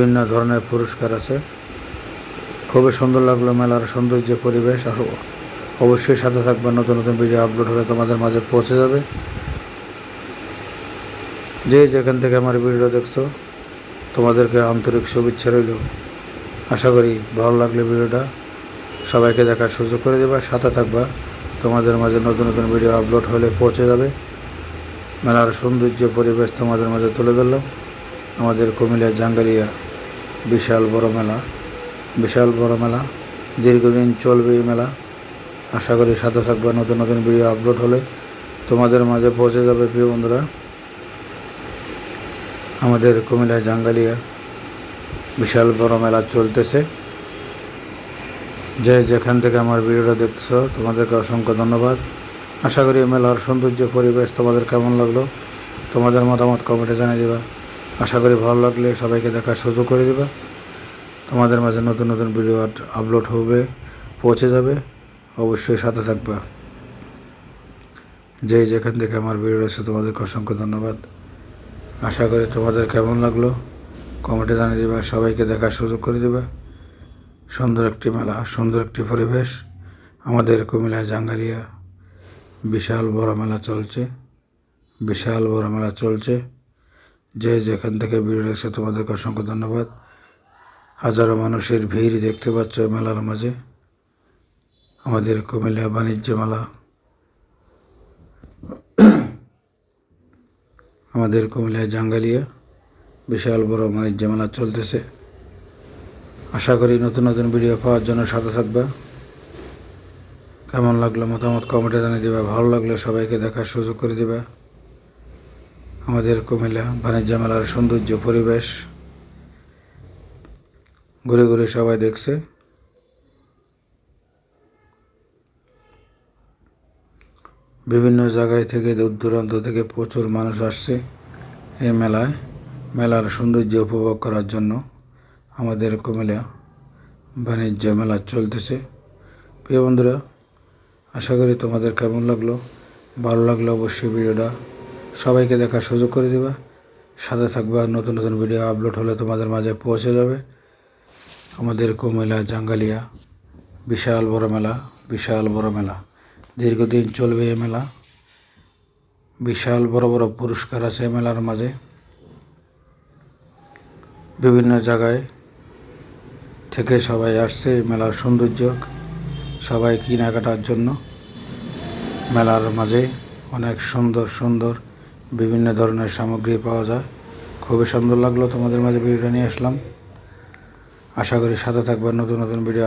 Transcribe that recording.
বিভিন্ন ধরনের পুরস্কার আছে। খুবই সুন্দর লাগল মেলার সৌন্দর্য পরিবেশ। আর অবশ্যই সাথে থাকবে নতুন নতুন ভিডিও আপলোড হলে তোমাদের মাঝে পৌঁছে যাবে। যে যেখান থেকে আমার ভিডিও দেখছ, তোমাদেরকে আন্তরিক শুভেচ্ছা রইল। আশা করি ভালো লাগলে ভিডিওটা সবাইকে দেখার সুযোগ করে দেবা। সাথে থাকবা, তোমাদের মাঝে নতুন নতুন ভিডিও আপলোড হলে পৌঁছে যাবে। মেলার সৌন্দর্য পরিবেশ তোমাদের মাঝে তুলে ধরলাম। আমাদের কুমিল্লা জাঙ্গালিয়া বিশাল বড় মেলা, বিশাল বড় মেলা, দীর্ঘদিন চলবে এই মেলা। আশা করি সাথে থাকবে নতুন নতুন ভিডিও আপলোড হলে তোমাদের মাঝে পৌঁছে যাবে প্রিয় বন্ধুরা। আমাদের কুমিল্লা জাঙ্গালিয়া বিশাল বড় মেলা চলতেছে। যে যেখান থেকে আমার ভিডিওটা দেখছ তোমাদেরকে অসংখ্য ধন্যবাদ। আশা করি মেলার সৌন্দর্য, পরিবেশ তোমাদের কেমন লাগল, তোমাদের মতামত কমেন্টে জানিয়ে দেবা। আশা করি ভালো লাগলে সবাইকে দেখার সুযোগ করে দেবা। তোমাদের মাঝে নতুন নতুন ভিডিও আপলোড হবে, পৌঁছে যাবে। অবশ্যই সাথে থাকবে। যে যেখান থেকে আমার ভিডিও রয়েছে, তোমাদেরকে অসংখ্য ধন্যবাদ। আশা করি তোমাদের কেমন লাগল? কমেন্টে জানিয়ে দেবা, সবাইকে দেখার সুযোগ করে দেবা। সুন্দর একটি মেলা, সুন্দর একটি পরিবেশ। আমাদের কুমিল্লা জাঙ্গালিয়া বিশাল বড় মেলা চলছে। বিশাল বড় মেলা চলছে। যে যেখান থেকে ভিড় রয়েছে, তোমাদেরকে অসংখ্য ধন্যবাদ। হাজারো মানুষের ভিড় দেখতে পাচ্ছ মেলার মাঝে। আমাদের কুমিল্লা বাণিজ্য মেলা। আমাদের কুমিল্লা জাঙ্গালিয়া বিশাল বড় বাণিজ্য মেলা চলতেছে। আশা করি নতুন নতুন ভিডিও পাওয়ার জন্য সাথে থাকবে। কেমন লাগল মতামত কমেন্টে জানিয়ে দেবে। ভালো লাগলে সবাইকে দেখার সুযোগ করে দেবে। আমাদের কুমিল্লা, বাণিজ্য মেলার সৌন্দর্য, পরিবেশ। ঘুরে ঘুরে সবাই দেখছে। বিভিন্ন জায়গায় থেকে দূর দূরান্ত থেকে প্রচুর মানুষ আসছে এই মেলায়। মেলার সৌন্দর্য উপভোগ করার জন্য আমাদের কুমিল্লা বাণিজ্য মেলা চলতেছে। প্রিয় বন্ধুরা, আশা করি তোমাদের কেমন লাগল? ভালো লাগল অবশ্যই ভিডিওটা সবাইকে দেখার সুযোগ করে দেবা। সাথে থাকবে, নতুন নতুন ভিডিও আপলোড হলে তোমাদের মাঝে পৌঁছে যাবে। আমাদের কুমিল্লা জাঙ্গালিয়া, বিশাল বড় মেলা, বিশাল বড় মেলা। দীর্ঘদিন চলবে এই মেলা। বিশাল বড় বড় পুরস্কার আছে মেলার মাঝে। বিভিন্ন জায়গায় থেকে সবাই আসছে মেলার সৌন্দর্য, সবাই কেনাকাটার জন্য। মেলার মাঝে অনেক সুন্দর সুন্দর বিভিন্ন ধরনের সামগ্রী পাওয়া যায়। খুবই সুন্দর লাগল তোমাদের মাঝে ভিডিওটা নিয়ে আসলাম। আশা করি সাথে থাকবে নতুন নতুন ভিডিও